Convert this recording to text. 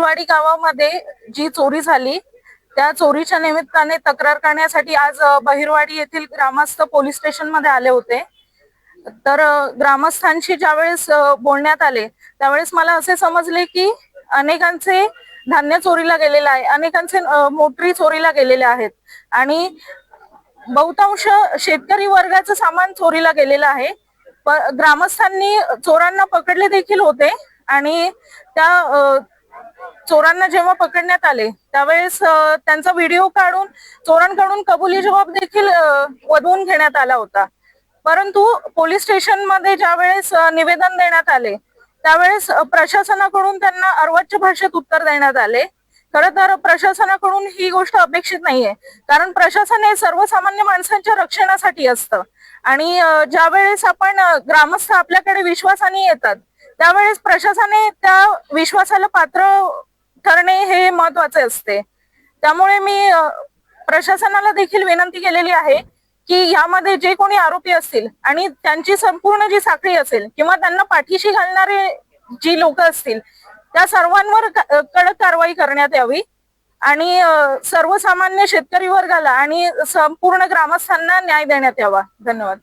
शिरवाडी गावामध्ये जी चोरी झाली त्या चोरीच्या निमित्ताने तक्रार करण्यासाठी आज बहिरवाडी येथील ग्रामस्थ पोलीस स्टेशनमध्ये आले होते. तर ग्रामस्थांशी ज्यावेळेस बोलण्यात आले त्यावेळेस मला असे समजले की अनेकांचे धान्य चोरीला गेलेलं आहे अनेकांचे मोटरी चोरीला गेलेले आहेत आणि बहुतांश शेतकरी वर्गाचं सामान चोरीला गेलेलं आहे. ग्रामस्थांनी चोरांना पकडले देखील होते आणि त्या चोरांना जेव्हा पकडण्यात आले त्यावेळेस त्यांचा व्हिडिओ काढून चोरांकडून कबुली जबाब देखील वधवून घेण्यात आला होता. परंतु पोलीस स्टेशनमध्ये ज्यावेळेस निवेदन देण्यात आले त्यावेळेस प्रशासनाकडून त्यांना अर्वाच्य भाषेत उत्तर देण्यात आले. खर तर प्रशासनाकडून ही गोष्ट अपेक्षित नाहीये कारण प्रशासन हे सर्वसामान्य माणसांच्या रक्षणासाठी असतं. आणि ज्या ज्यावेळेस आपण ग्रामस्थ आपल्याकडे विश्वासाने येतात त्यावेळेस प्रशासनाने त्या विश्वासाला पात्र महत्त्वाचे असते. त्यामुळे मी प्रशासनाला देखील विनंती केलेली आहे की यामध्ये जे कोणी आरोपी असतील आणि त्यांची संपूर्ण जी साखळी असेल किंवा त्यांना पाठीशी घालणारे जी लोक असतील त्या सर्वांवर कडक कारवाई करण्यात यावी. आणि सर्वसामान्य शेतकरी वर्गाला आणि संपूर्ण ग्रामस्थांना न्याय देण्यात यावा. धन्यवाद.